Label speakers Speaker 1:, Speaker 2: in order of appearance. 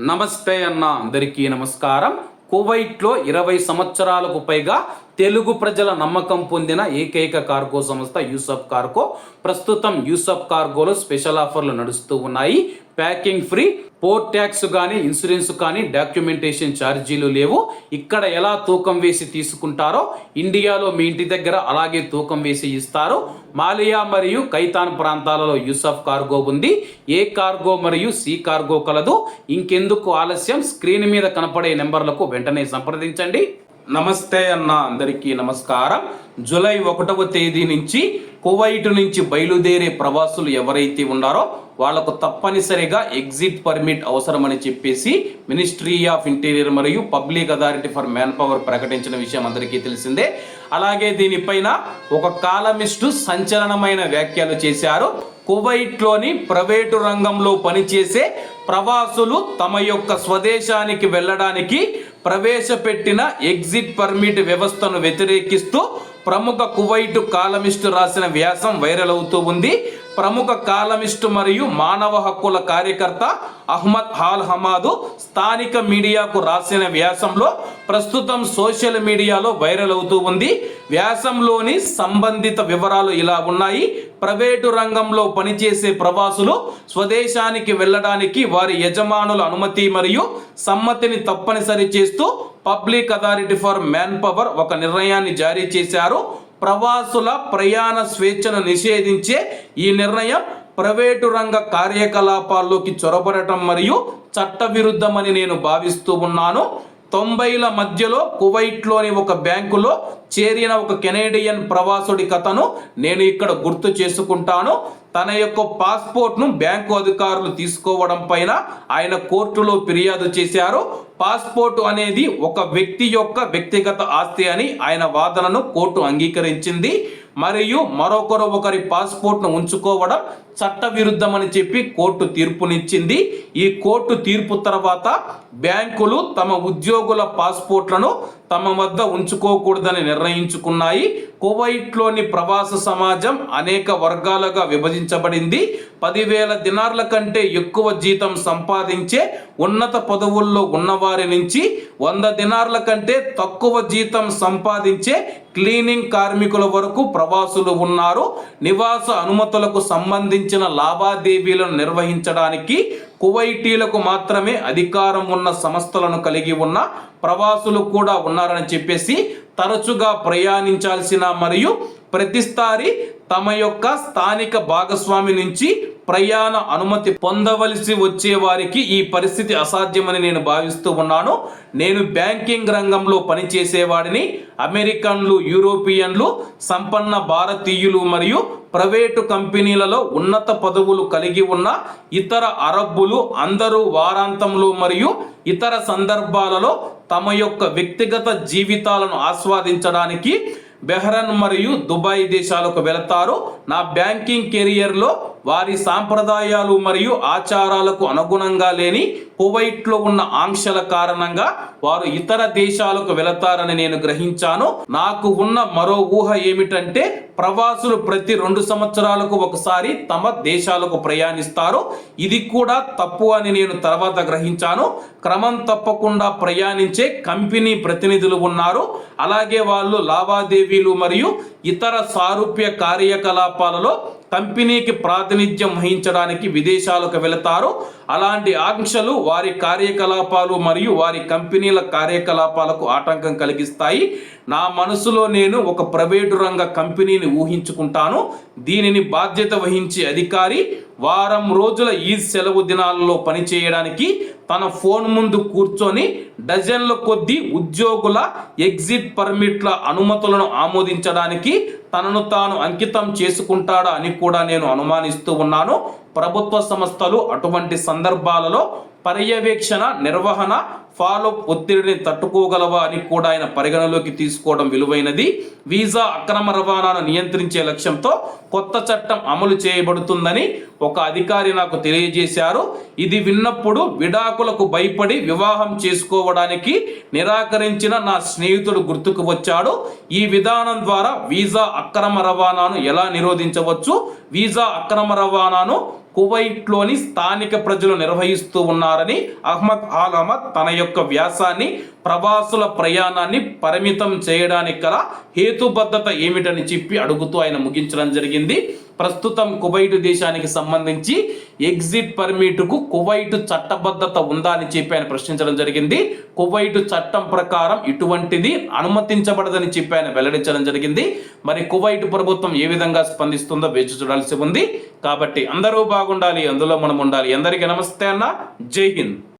Speaker 1: నమస్తే అన్న అందరికీ నమస్కారం. కువైట్లో ఇరవై సంవత్సరాలకు పైగా తెలుగు ప్రజల నమ్మకం పొందిన ఏకైక కార్గో సంస్థ యూసఫ్ కార్గో. ప్రస్తుతం యూసఫ్ కార్గోలో స్పెషల్ ఆఫర్లు నడుస్తూ ఉన్నాయి. ప్యాకింగ్ ఫ్రీ పోర్ట్ ట్యాక్స్ కానీ ఇన్సూరెన్స్ కానీ డాక్యుమెంటేషన్ ఛార్జీలు లేవు. ఇక్కడ ఎలా తూకం వేసి తీసుకుంటారో ఇండియాలో మీ ఇంటి దగ్గర అలాగే తూకం వేసి ఇస్తారు. మాలియా మరియు కైతాన్ ప్రాంతాలలో యూసఫ్ కార్గో ఉంది. ఏ కార్గో మరియు సి కార్గో కలదు. ఇంకెందుకు ఆలస్యం? స్క్రీన్ మీద కనపడే నెంబర్లకు వెంటనే సంప్రదించండి. నమస్తే అన్న అందరికీ నమస్కారం. జూలై ఒకటవ తేదీ నుంచి కువైట్ నుంచి బయలుదేరే ప్రవాసులు ఎవరైతే ఉన్నారో వాళ్ళకు తప్పనిసరిగా ఎగ్జిట్ పర్మిట్ అవసరమని చెప్పేసి మినిస్ట్రీ ఆఫ్ ఇంటీరియర్ మరియు public authority for manpower ప్రకటించిన విషయం అందరికీ తెలిసిందే. అలాగే దీనిపైన ఒక కాలమిస్టు సంచలనమైన వ్యాఖ్యలు చేశారు. కువైట్లోని ప్రైవేటు రంగంలో పనిచేసే ప్రవాసులు తమ యొక్క స్వదేశానికి వెళ్ళడానికి ప్రవేశపెట్టిన ఎగ్జిట్ పర్మిట్ వ్యవస్థను వ్యతిరేకిస్తూ ప్రముఖ కువైటు కాలమిస్టు రాసిన వ్యాసం వైరల్ అవుతూ ఉంది. ప్రముఖ కాలమిస్టు మరియు మానవ హక్కుల కార్యకర్త అహ్మద్ హాల్ హమాదు స్థానిక మీడియాకు రాసిన వ్యాసంలో ప్రస్తుతం సోషల్ మీడియాలో వైరల్ అవుతూ ఉంది. వ్యాసంలోని సంబంధిత వివరాలు ఇలా ఉన్నాయి. ప్రైవేటు రంగంలో పనిచేసే ప్రవాసులు స్వదేశానికి వెళ్ళడానికి వారి యజమానుల అనుమతి మరియు సమ్మతిని తప్పనిసరి చేస్తూ public authority for manpower ఒక నిర్ణయాన్ని జారీ చేశారు. ప్రవాసుల ప్రయాణ స్వేచ్ఛను నిషేధించే ఈ నిర్ణయం ప్రైవేటు రంగ కార్యకలాపాల్లోకి చొరబడటం మరియు చట్టవిరుద్ధమని నేను భావిస్తూ ఉన్నాను. తొంభైల మధ్యలో కువైట్లోని ఒక బ్యాంకులో చేరిన ఒక కెనేడియన్ ప్రవాసుడి కథను నేను ఇక్కడ గుర్తు చేసుకుంటాను. తన యొక్క పాస్పోర్ట్ను బ్యాంకు అధికారులు తీసుకోవడం పైన ఆయన కోర్టులో ఫిర్యాదు చేశారు. పాస్పోర్ట్ అనేది ఒక వ్యక్తి యొక్క వ్యక్తిగత ఆస్తి అని ఆయన వాదనను కోర్టు అంగీకరించింది. మరియు మరొకరు ఒకరి పాస్పోర్ట్ను ఉంచుకోవడం చట్టవిరుద్ధమని చెప్పి కోర్టు తీర్పునిచ్చింది. ఈ కోర్టు తీర్పు తర్వాత బ్యాంకులు తమ ఉద్యోగుల పాస్పోర్ట్లను తమ వద్ద ఉంచుకోకూడదని నిర్ణయించుకున్నాయి. కువైట్లోని ప్రవాస సమాజం అనేక వర్గాలుగా విభజించబడింది. పదివేల దినార్ల కంటే ఎక్కువ జీతం సంపాదించే ఉన్నత పదవుల్లో ఉన్నవారి నుంచి వంద దినార్ల కంటే తక్కువ జీతం సంపాదించే క్లీనింగ్ కార్మికుల వరకు ప్రవాసులు ఉన్నారు. నివాస అనుమతులకు సంబంధించి సంబంధించిన లావాదేవీలను నిర్వహించడానికి కువైటీలకు మాత్రమే అధికారం ఉన్న సంస్థలను కలిగి ఉన్న ప్రవాసులు కూడా ఉన్నారని చెప్పేసి తరచుగా ప్రయాణించాల్సిన మరియు ప్రతిసారి తమ యొక్క స్థానిక భాగస్వామి నుంచి ప్రయాణ అనుమతి పొందవలసి వచ్చే వారికి ఈ పరిస్థితి అసాధ్యమని నేను భావిస్తూ ఉన్నాను. నేను బ్యాంకింగ్ రంగంలో పనిచేసేవాడిని. అమెరికన్లు యూరోపియన్లు సంపన్న భారతీయులు మరియు ప్రైవేటు కంపెనీలలో ఉన్నత పదవులు కలిగి ఉన్న ఇతర అరబ్బులు అందరూ వారాంతంలో మరియు ఇతర సందర్భాలలో తమ యొక్క వ్యక్తిగత జీవితాలను ఆస్వాదించడానికి బెహ్రన్ మరియు దుబాయ్ దేశాలకు వెళతారు. నా బ్యాంకింగ్ కెరియర్లో వారి సాంప్రదాయాలు మరియు ఆచారాలకు అనుగుణంగా లేని కువైట్లో ఉన్న ఆంక్షల కారణంగా వారు ఇతర దేశాలకు వెళతారని నేను గ్రహించాను. నాకు ఉన్న మరో ఊహ ఏమిటంటే ప్రవాసులు ప్రతి రెండు సంవత్సరాలకు ఒకసారి తమ దేశాలకు ప్రయాణిస్తారు. ఇది కూడా తప్పు అని నేను తర్వాత గ్రహించాను. క్రమం తప్పకుండా ప్రయాణించే కంపెనీ ప్రతినిధులు ఉన్నారు. అలాగే వాళ్ళు లావాదేవీలు మరియు ఇతర సారూప్య కార్యకలాపాలలో కంపెనీకి ప్రాతినిధ్యం వహించడానికి విదేశాలకు వెళతారు. అలాంటి ఆంక్షలు వారి కార్యకలాపాలు మరియు వారి కంపెనీల కార్యకలాపాలకు ఆటంకం కలిగిస్తాయి. నా మనసులో నేను ఒక ప్రైవేటు రంగ కంపెనీని ఊహించుకుంటాను. దీనిని బాధ్యత వహించే అధికారి వారం రోజుల ఈ సెలవు దినాలలో పనిచేయడానికి తన ఫోన్ ముందు కూర్చొని డజన్ల కొద్దీ ఉద్యోగుల ఎగ్జిట్ పర్మిట్ల అనుమతులను ఆమోదించడానికి తనను తాను అంకితం చేసుకుంటాడా అని కూడా నేను అనుమానిస్తూ ఉన్నాను. ప్రభుత్వ సంస్థలు అటువంటి సందర్భాలలో పర్యవేక్షణ నిర్వహణ ఫాలోప్ ఒత్తిడిని తట్టుకోగలవా అని కూడా ఆయన పరిగణలోకి తీసుకోవడం విలువైనది. వీసా అక్రమ రవాణాను నియంత్రించే లక్ష్యంతో కొత్త చట్టం అమలు చేయబడుతుందని ఒక అధికారి నాకు తెలియజేశారు. ఇది విన్నప్పుడు విడాకులకు భయపడి వివాహం చేసుకోవడానికి నిరాకరించిన నా స్నేహితుడు గుర్తుకు వచ్చాడు. ఈ విధానం ద్వారా వీసా అక్రమ రవాణాను ఎలా నిరోధించవచ్చు? వీసా అక్రమ రవాణాను కువైట్లోని స్థానిక ప్రజలు నిర్వహిస్తూ ఉన్నారని అహ్మద్ ఆల్ అహ్మద్ తన యొక్క వ్యాసాన్ని ప్రవాసుల ప్రయాణాన్ని పరిమితం చేయడానికి గల హేతుబద్ధత ఏమిటని చెప్పి అడుగుతూ ఆయన ముగించడం జరిగింది. ప్రస్తుతం కువైట్ దేశానికి సంబంధించి ఎగ్జిట్ పర్మిట్కు కువైట్ చట్టబద్ధత ఉందా అని చెప్పి ఆయన ప్రశ్నించడం జరిగింది. కువైట్ చట్టం ప్రకారం ఇటువంటిది అనుమతించబడదని చెప్పి ఆయన వెల్లడించడం జరిగింది. మరి కువైట్ ప్రభుత్వం ఏ విధంగా స్పందిస్తుందో వేచి చూడాల్సి ఉంది. కాబట్టి అందరూ బాగుండాలి అందులో మనం ఉండాలి. అందరికీ నమస్తే అన్న. జై హింద్.